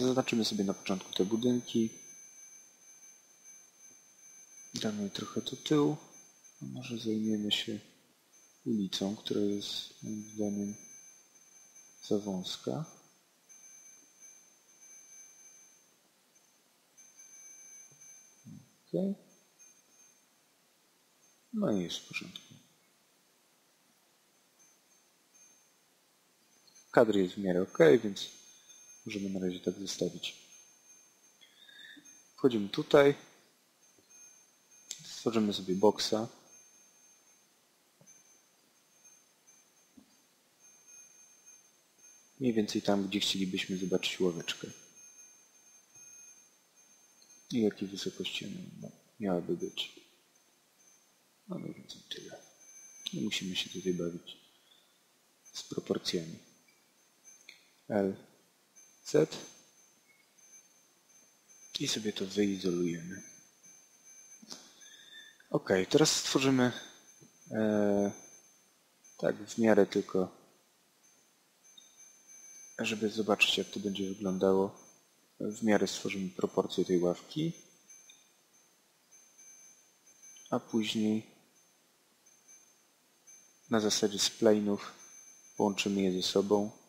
Zaznaczymy sobie na początku te budynki. Damy trochę do tyłu. Może zajmiemy się ulicą, która jest moim zdaniem za wąska. Ok. No i jest w porządku. Kadr jest w miarę ok, więc możemy na razie tak zostawić. Wchodzimy tutaj. Stworzymy sobie boksa. Mniej więcej tam, gdzie chcielibyśmy zobaczyć ławeczkę. I jakiej wysokości miałaby być. No mniej więcej tyle. Nie musimy się tutaj bawić z proporcjami. L, Z i sobie to wyizolujemy. Ok, teraz stworzymy e, tak w miarę tylko, żeby zobaczyć jak to będzie wyglądało. W miarę stworzymy proporcje tej ławki, a później na zasadzie splane'ów połączymy je ze sobą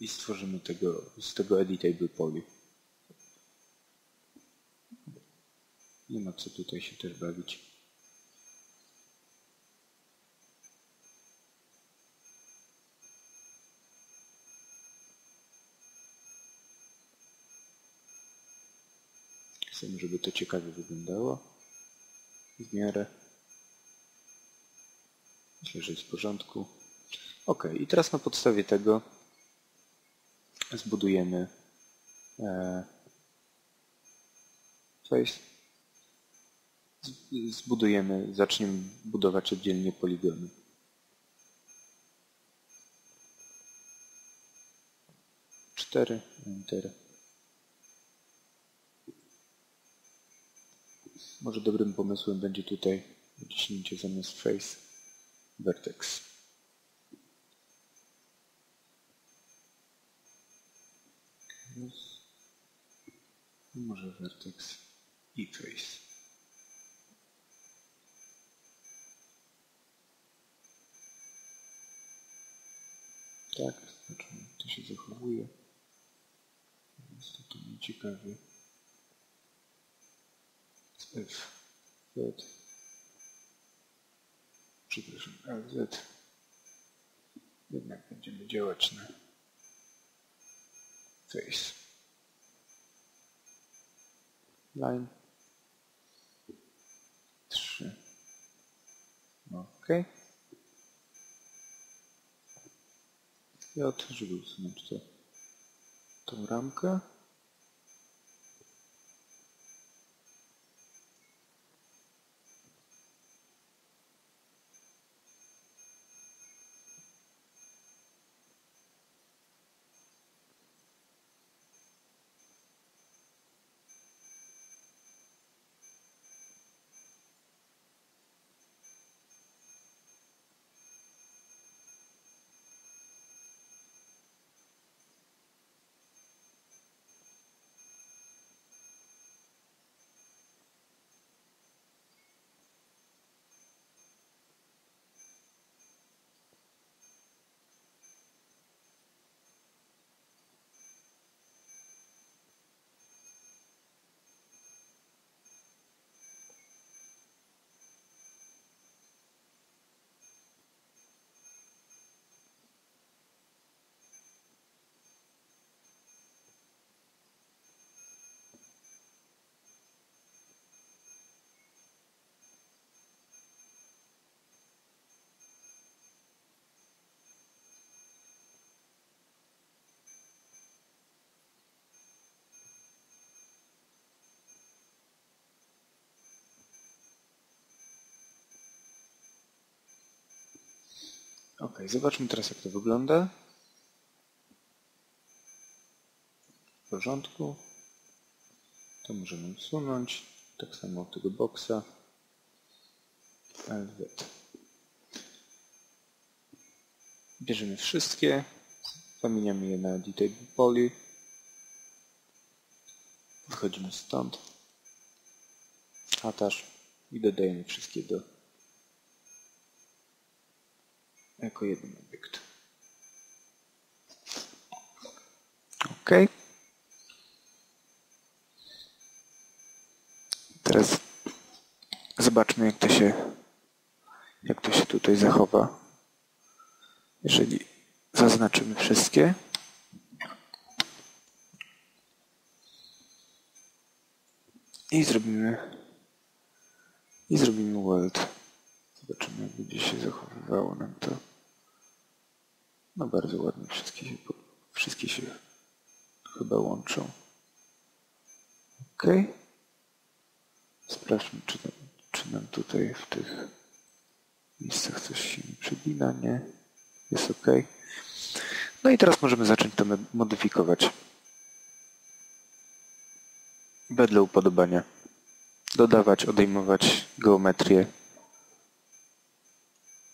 i stworzymy tego, z tego editable poly. Nie ma co tutaj się też bawić. Chcemy, żeby to ciekawie wyglądało. W miarę. Myślę, że jest w porządku. Ok, i teraz na podstawie tego zbudujemy e, face. Zbudujemy, zaczniemy budować oddzielnie poligony. Cztery, enter. Może dobrym pomysłem będzie tutaj wyciśnięcie zamiast face vertex. Może vertex i face. Tak, znaczy to się zachowuje. Więc to, mnie ciekawie. F, Z, przepraszam, LZ. Jednak będziemy działać na face. Line. 3. OK. J, żeby usunąć to, tą ramkę. Ok, zobaczmy teraz jak to wygląda. W porządku. To możemy usunąć. Tak samo od tego boksa. LZ. Bierzemy wszystkie. Zamieniamy je na Detail Poly. Wchodzimy stąd. Attach i dodajemy wszystkie do jako jeden obiekt. OK. Teraz zobaczmy jak to się jak to się tutaj zachowa. Jeżeli zaznaczymy wszystkie. I zrobimy i zrobimy world. Zobaczymy jak będzie się zachowywało nam to. No bardzo ładnie wszystkie się, wszystkie się chyba łączą. Ok. Sprawdźmy czy, czy nam tutaj w tych miejscach coś się nie przegina, nie? Jest ok. No i teraz możemy zacząć to modyfikować. Wedle upodobania. Dodawać, odejmować geometrię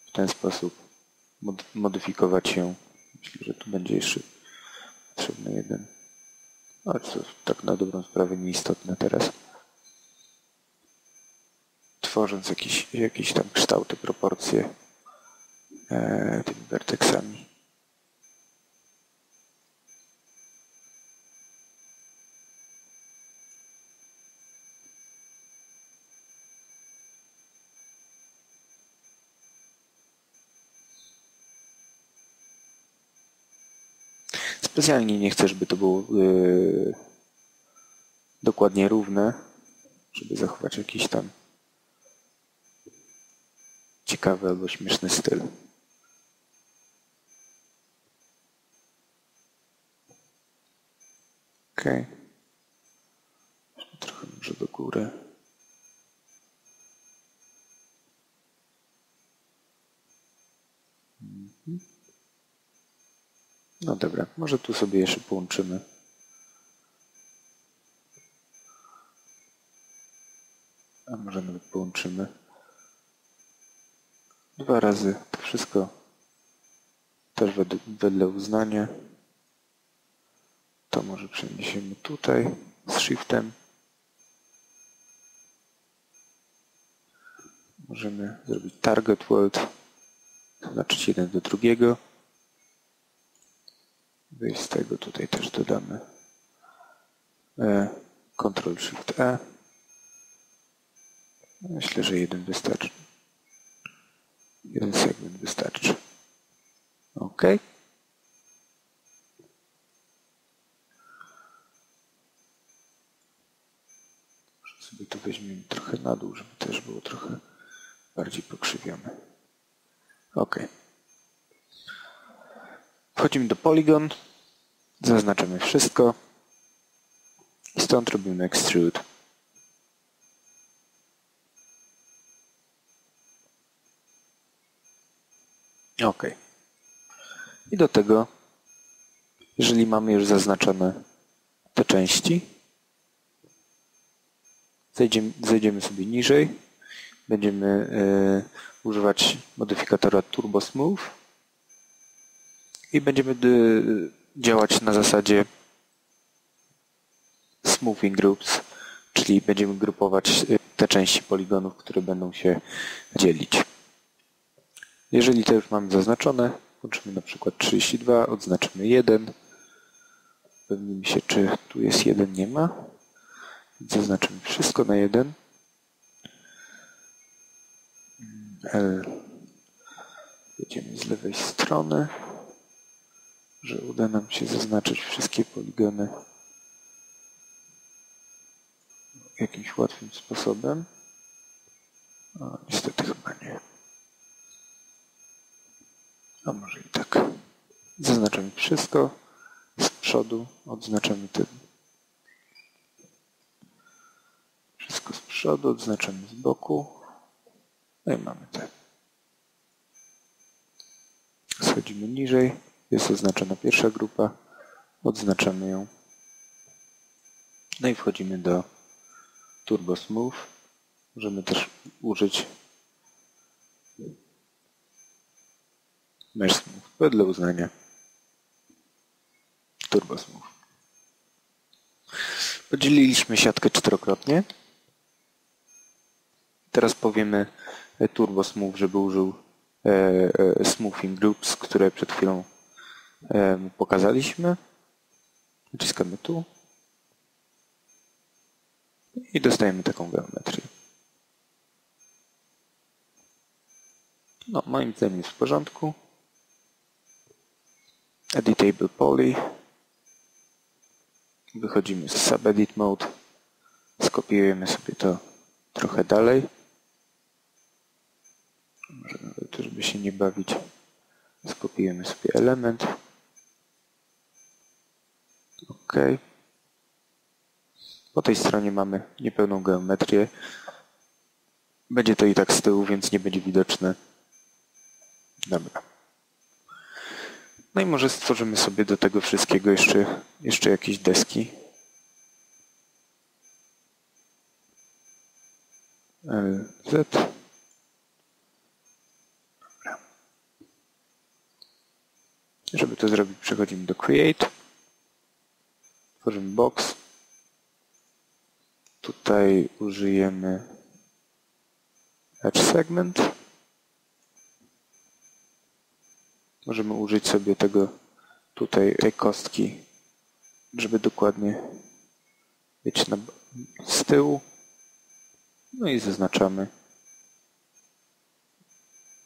w ten sposób. Modyfikować ją. Myślę, że tu będzie jeszcze potrzebny jeden. Ale to tak na dobrą sprawę nieistotne teraz tworząc jakieś, jakieś tam kształty, proporcje e, tymi werteksami. Specjalnie nie chcę, żeby to było yy, dokładnie równe, żeby zachować jakiś tam ciekawy albo śmieszny styl. Ok. Trochę może do góry. Dobra, może tu sobie jeszcze połączymy. A może nawet połączymy dwa razy. To wszystko też wedle uznania. To może przeniesiemy tutaj z shiftem. Możemy zrobić target world, znaczyć jeden do drugiego. Wyjść z tego tutaj też dodamy e, Ctrl Shift E. Myślę, że jeden wystarczy. Jeden segment wystarczy. OK. Może sobie to weźmiemy trochę na dół, żeby też było trochę bardziej pokrzywione. OK. Wchodzimy do Polygon. Zaznaczamy wszystko. I stąd robimy Extrude. OK. I do tego, jeżeli mamy już zaznaczone te części, zejdziemy, zejdziemy sobie niżej, będziemy y, używać modyfikatora Turbo Smooth i będziemy y, działać na zasadzie smoothing groups, czyli będziemy grupować e, te części poligonów, które będą się dzielić. Jeżeli to już mamy zaznaczone, włączymy na przykład 32, odznaczymy 1. Upewnimy się, czy tu jest 1, nie ma. Zaznaczymy wszystko na 1. L. Jedziemy z lewej strony, że uda nam się zaznaczyć wszystkie poligony jakimś łatwym sposobem. O, niestety chyba nie. A może i tak. Zaznaczamy wszystko. Z przodu odznaczamy ten. Wszystko z przodu, odznaczamy z boku. No i mamy te. Schodzimy niżej. Jest oznaczona pierwsza grupa. Odznaczamy ją. No i wchodzimy do Turbo Smooth. Możemy też użyć Mesh wedle uznania. TurboSmooth. Podzieliliśmy siatkę czterokrotnie. Teraz powiemy TurboSmooth, żeby użył e, e, Smoothing Groups, które przed chwilą e, pokazaliśmy. Naciskamy tu i dostajemy taką geometrię. No, moim zdaniem jest w porządku. Editable Poly. Wychodzimy z Subedit Mode. Skopiujemy sobie to trochę dalej. Może nawet, żeby się nie bawić, skopiujemy sobie element. OK. Po tej stronie mamy niepełną geometrię. Będzie to i tak z tyłu, więc nie będzie widoczne. Dobra. No i może stworzymy sobie do tego wszystkiego jeszcze, jeszcze jakieś deski. LZ. Dobra. Żeby to zrobić, przechodzimy do Create. Tworzymy box. Tutaj użyjemy Edge Segment. Możemy użyć sobie tego tutaj, tej kostki, żeby dokładnie być na, z tyłu. No i zaznaczamy.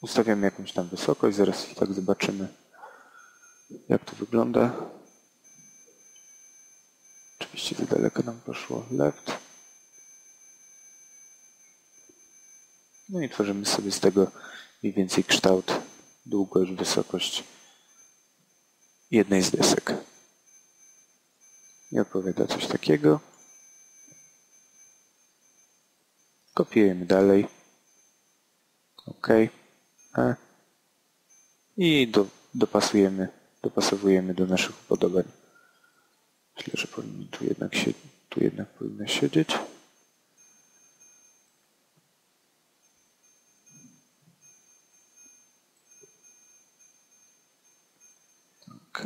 Ustawiamy jakąś tam wysokość, zaraz i tak zobaczymy jak to wygląda. Oczywiście za daleko nam poszło left. No i tworzymy sobie z tego mniej więcej kształt, długość, wysokość jednej z desek. I odpowiada coś takiego. Kopiujemy dalej. OK. E. I do, dopasujemy, dopasowujemy do naszych upodobań. Myślę, że powinien tu jednak, się, tu jednak powinno siedzieć. OK.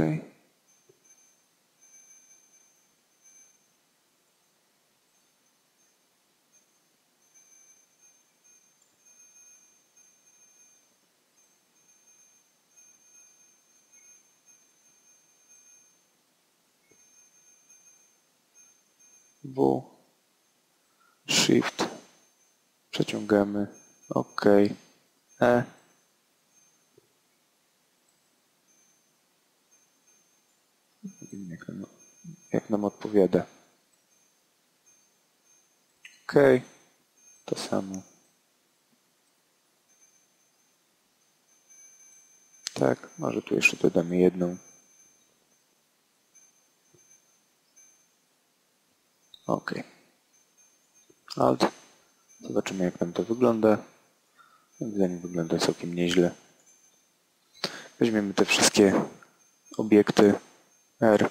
W, Shift, przeciągamy, OK, E. Jak nam, jak nam odpowiada. OK, to samo. Tak, może tu jeszcze dodamy jedną. OK. Alt. Zobaczymy jak nam to wygląda. Moim wygląda całkiem nieźle. Weźmiemy te wszystkie obiekty R.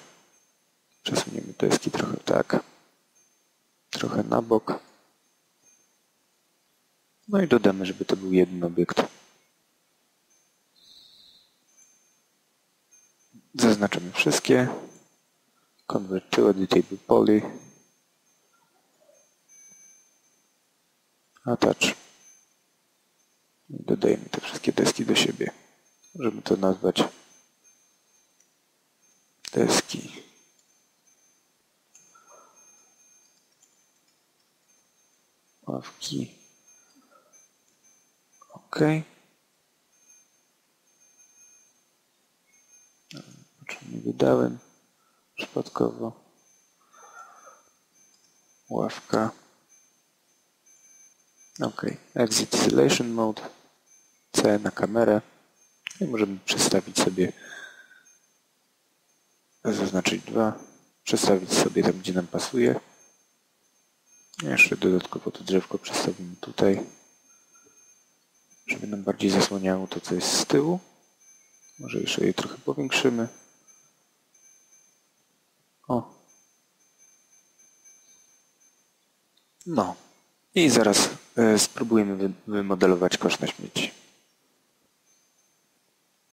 Przesuniemy deski trochę tak. Trochę na bok. No i dodamy, żeby to był jeden obiekt. Zaznaczymy wszystkie. Convert to editable poly. Attach. Dodajemy te wszystkie deski do siebie. Możemy to nazwać deski. Ławki. OK. Czemu nie wydałem przypadkowo. Ławka. OK. Exit Isolation Mode. C na kamerę. I możemy przestawić sobie, zaznaczyć dwa, przestawić sobie tam, gdzie nam pasuje. Jeszcze dodatkowo to drzewko przestawimy tutaj, żeby nam bardziej zasłaniało to, co jest z tyłu. Może jeszcze je trochę powiększymy. O. No. I zaraz spróbujemy wymodelować kosz na śmieci.